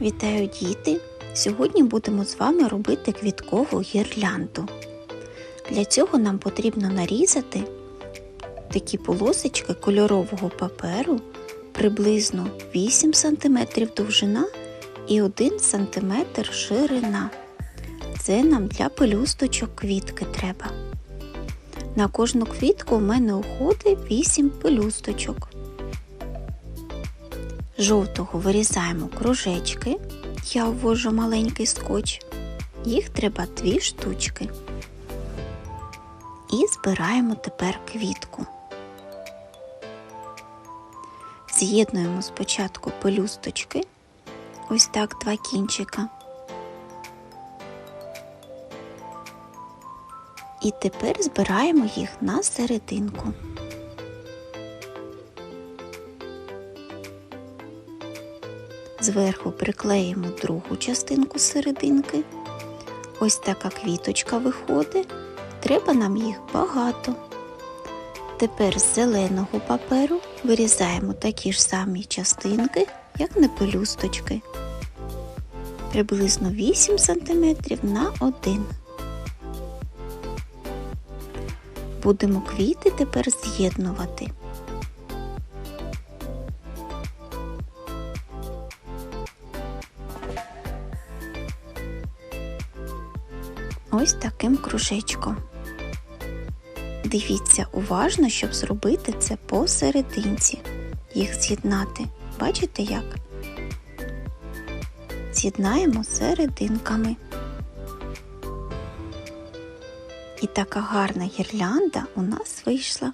Вітаю діти! Сьогодні будемо з вами робити квіткову гірлянду. Для цього нам потрібно нарізати такі полосочки кольорового паперу приблизно 8 см довжина і 1 см ширина. Це нам для пелюсточок квітки треба. На кожну квітку у мене уходить 8 пелюсточок. Жовтого вирізаємо кружечки. Я ввожу маленький скотч. Їх треба дві штучки. І збираємо тепер квітку. З'єднуємо спочатку пелюсточки, ось так два кінчика. І тепер збираємо їх на серединку. Зверху приклеїмо другу частинку серединки. Ось така квіточка виходить. Треба нам їх багато. Тепер з зеленого паперу вирізаємо такі ж самі частинки, як на пелюсточки. Приблизно 8 см на 1. Будемо квіти тепер з'єднувати. Ось таким кружечком. Дивіться уважно, щоб зробити це посерединці, їх з'єднати. Бачите як? З'єднаємо серединками. І така гарна гірлянда у нас вийшла.